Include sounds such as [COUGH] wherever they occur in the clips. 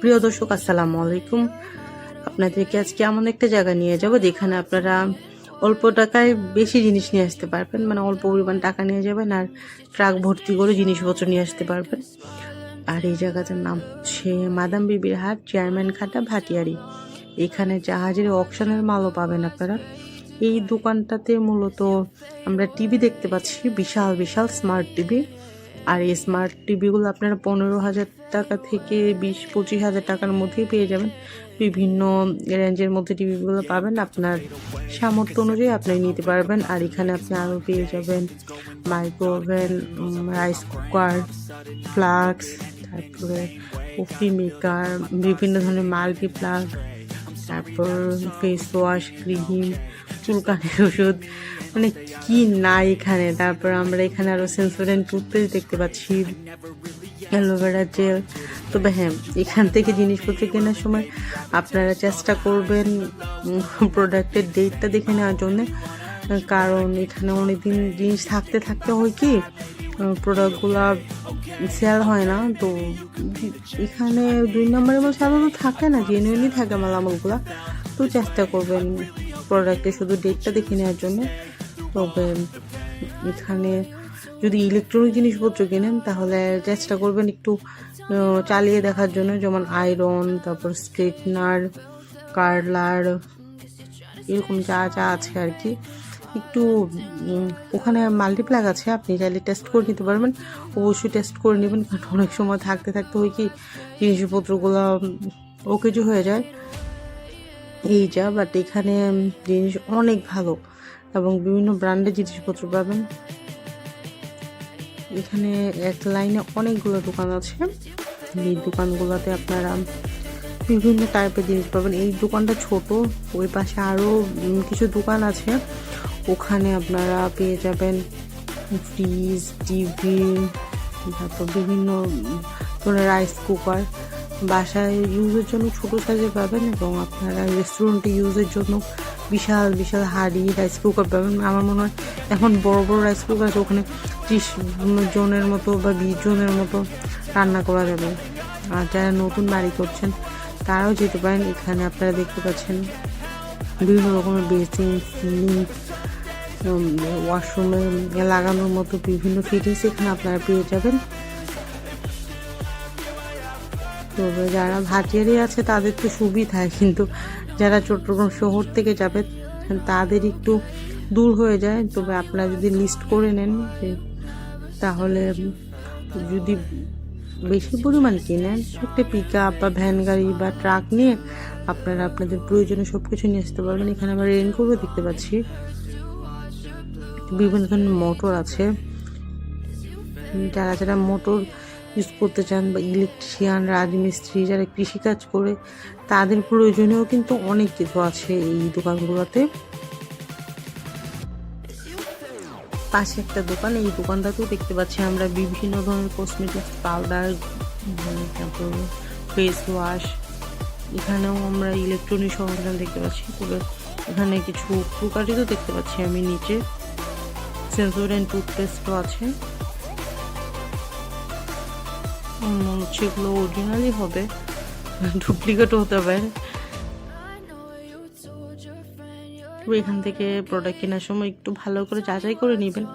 প্রিয় দর্শক, আসসালামু আলাইকুম। আপনাদেরকে আজকে এমন একটা জায়গা নিয়ে যাব যেখানে আপনারা অল্প টাকায় বেশি জিনিস নিয়ে আসতে পারবেন মানে অল্প পরিমাণ টাকা নিয়ে যাবেন আর ট্রাক ভর্তি করে জিনিসপত্র নিয়ে আসতে পারবেন। আর এই জায়গাটার নাম হচ্ছে মাদাম বিবির হাট, চেয়ারম্যান খাটা, ভাটিয়ারি। এখানে জাহাজের অকশনের মালও পাবেন আপনারা। এই দোকানটাতে মূলত আমরা টিভি দেখতে পাচ্ছি, বিশাল বিশাল স্মার্ট টিভি। আর এই স্মার্ট টিভিগুলো আপনারা পনেরো হাজার টাকা থেকে বিশ, পঁচিশ হাজার টাকার মধ্যেই পেয়ে যাবেন। বিভিন্ন রেঞ্জের মধ্যে টিভিগুলো পাবেন। আপনার সামর্থ্য অনুযায়ী আপনি নিতে পারবেন। আর এখানে আপনি আরও পেয়ে যাবেন micro oven rice cooker flask তারপরে কফি মেকার বিভিন্ন ধরনের মাল্টি প্লাগ তারপর ফেস ওয়াশ ক্রিম চুলকানির ওষুধ মানে কি না এখানে? তারপর আমরা এখানে আরও সেন্সোডেন্ট টুথপেস্ট দেখতে পাচ্ছি। Aloe vera gel. তবে হ্যাঁ এখান থেকে জিনিসপত্র কেনার সময় আপনারা চেষ্টা করবেন প্রোডাক্টের ডেটটা দেখে নেওয়ার জন্য। কারণ এখানে অনেকদিন জিনিস থাকতে থাকতে হয় কি প্রোডাক্টগুলো সেল হয় না। তো এখানে দুই নম্বরের মধ্যে সাধারণত থাকে না জেনুইনই থাকে মালামালগুলো। তো চেষ্টা করবেন প্রোডাক্টে শুধু ডেটটা দেখে নেওয়ার জন্য। তবে এখানে যদি ইলেকট্রনিক জিনিসপত্র কেনেন, তাহলে চেষ্টা করবেন একটু চালিয়ে দেখার জন্য, যেমন আয়রন তারপর স্ট্রেটনার কার্লার এরকম যা যা আছে আর কি। একটু ওখানে মাল্টিপ্লাগ আছে, আপনি চাইলে টেস্ট করে নিতে পারবেন। অবশ্যই টেস্ট করে নেবেন, কারণ অনেক সময় থাকতে থাকতে হয় কি, জিনিসপত্রগুলো ওকেজু হয়ে যায়। এই যা বাট এখানে জিনিস অনেক ভালো। এবং বিভিন্ন ব্র্যান্ডের জিনিসপত্র পাবেন। এখানে এক লাইনে অনেকগুলো দোকান আছে। এই দোকানগুলোতে আপনারা বিভিন্ন টাইপের জিনিস পাবেন। এই দোকানটা ছোট, ওই পাশে আরও কিছু দোকান আছে। ওখানে আপনারা পেয়ে যাবেন ফ্রিজ, টিভি, তারপর বিভিন্ন ধরনের রাইস কুকার। বাসায় ইউজের জন্য ছোট সাইজের পাবেন এবং আপনারা রেস্টুরেন্টে ইউজের জন্য বিশাল বিশাল হাড়ি রাইস কুকার পাবেন আমার মনে হয় এখন বড় বড় রাইস কুকার আছে, ওখানে ত্রিশ জনের মতো বা বিশ জনের মতো রান্না করা যাবে। আর যারা নতুন বাড়ি করছেন, তারাও যেতে পারেন। এখানে আপনারা দেখতে পাচ্ছেন বিভিন্ন রকমের বেসিন সিঙ্ক ওয়াশরুমে লাগানোর মতো বিভিন্ন ফিটিংস এখানে আপনারা পেয়ে যাবেন। তবে যারা ভাটিয়ারি আছে তাদের তো সুবিধায় কিন্তু যারা চট্টগ্রাম শহর থেকে যাবে তাদের একটু দূর হয়ে যায়। তবে আপনারা যদি লিস্ট করে নেন তাহলে যদি বেশি পরিমাণ কিনেন, একটা পিক আপ বা ভ্যান গাড়ি বা ট্রাক নিয়ে আপনারা আপনাদের প্রয়োজনে সব কিছু নিয়ে আসতে পারবেন। এখানে আমরা রেনকোটও দেখতে পাচ্ছি। বিভিন্ন ধরনের মোটর আছে। যারা যারা মোটর ইউজ করতে চান বা ইলেকট্রিশিয়ান রাজমিস্ত্রি যারা কৃষিকাজ করে, তাদের প্রয়োজনেও কিন্তু অনেক কিছু আছে এই দোকানগুলোতে। পাশে একটা দোকান, এই দোকানটাতেও দেখতে পাচ্ছি আমরা বিভিন্ন ধরনের কসমেটিক্স পাউডার তারপর ফেস ওয়াশ এখানেও আমরা ইলেকট্রনিক সরঞ্জাম দেখতে পাচ্ছি। তবে এখানে কিছু ক্রুকারিও দেখতে পাচ্ছি আমি নিচে। সেন্সোডেন্ট টুথপেস্টও আছে। মনে হচ্ছে অরিজিনালই হবে ডুপ্লিকেটও হতে পারে এখান থেকে প্রোডাক্ট কেনার সময় একটু ভালো করে যাচাই করে নেবেন।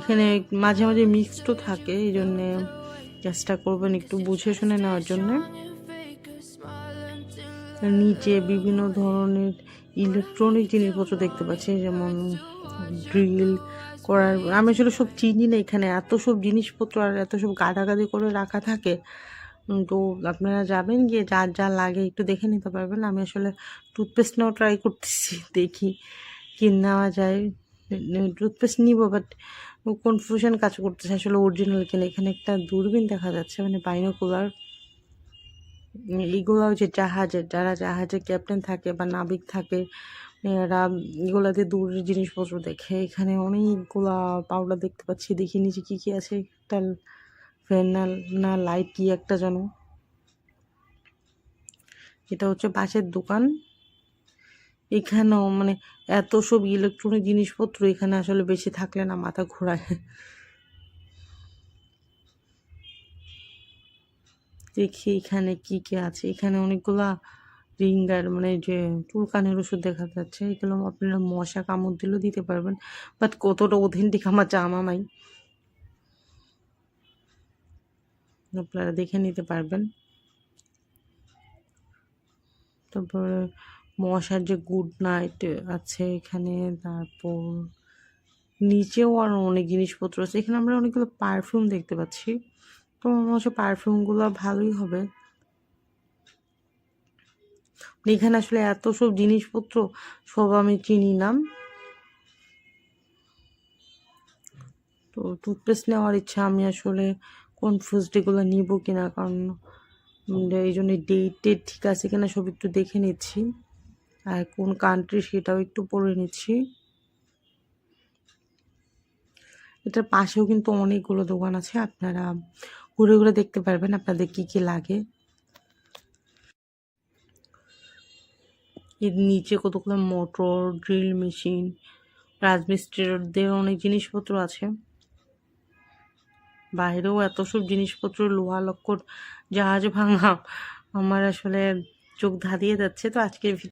এখানে মাঝে মাঝে মিক্সডও থাকে, এই জন্যে চেষ্টা করবেন একটু বুঝে শুনে নেওয়ার জন্য। নিচে বিভিন্ন ধরনের ইলেকট্রনিক জিনিসপত্র দেখতে পাচ্ছি, যেমন ড্রিল করার, আমি আসলে সব চিনি না এখানে। এত সব জিনিসপত্র আর এত সব গাদাগাদি করে রাখা থাকে। তো আপনারা যাবেন গিয়ে যার যা লাগে একটু দেখে নিতে পারবেন। আমি আসলে টুথপেস্ট নেওয়া ট্রাই করতেছি, [LAUGHS] দেখি কি নেওয়া যায়। টুথপেস্ট নিব বাট কনফিউশন কাজ করতেছে। আসলে অরিজিনাল কিনা, এখানে একটা দূরবীন দেখা যাচ্ছে মানে বাইনোকুলার এইগুলো যে জাহাজের যারা জাহাজে ক্যাপ্টেন থাকে বা নাবিক থাকে এরা এগুলাতে দূরের জিনিসপত্র দেখে। এখানে অনেকগুলা পাউডার দেখতে পাচ্ছি। দেখি নিচে কি কি আছে। একটা ফেনাল না লাইট কি একটা যেন। এটা হচ্ছে বাসের দোকান। এখানেও মানে এত সব ইলেকট্রনিক জিনিসপত্র এখানে আসলে বেশি থাকলে না মাথা ঘোরায়। দেখি এখানে কি কি আছে। এখানে অনেকগুলা রিঙ্গার মানে যে চুলকানির ওষুধ দেখা যাচ্ছে এগুলো আপনারা মশা কামড় দিলেও দিতে পারবেন বাট কতটা অথেন্টিক আমার জানা নাই। আপনারা দেখে নিতে পারবেন। তারপরে মশার যে গুড নাইট আছে এখানে, তারপর নিচেও আরও অনেক জিনিসপত্র আছে। এখানে আমরা অনেকগুলো পারফিউম দেখতে পাচ্ছি। তো মনে হচ্ছে পারফিউমগুলো ভালোই হবে। এখানে আসলে এত সব জিনিসপত্র সব আমি চিনি না। তো টুথপেস্ট নেওয়ার ইচ্ছা, আমি আসলে কনফিউজড এগুলো নিব কিনা, কারণ এই জন্য ডেট টেট ঠিক আছে কিনা সব একটু দেখে নিচ্ছি। আর কোন কান্ট্রি সেটাও একটু পড়ে নিচ্ছি। এটার পাশেও কিন্তু অনেকগুলো দোকান আছে, আপনারা ঘুরে ঘুরে দেখতে পারবেন আপনাদের কি কি লাগে। এর নিচে কতগুলো মোটর, ড্রিল মেশিন, রাজমিস্ত্রিদের অনেক জিনিসপত্র আছে। বাইরেও এত সব জিনিসপত্র, লোহা, লক্কর, জাহাজ ভাঙা, আমার আসলে চোখ ধাঁধিয়ে যাচ্ছে। তো আজকের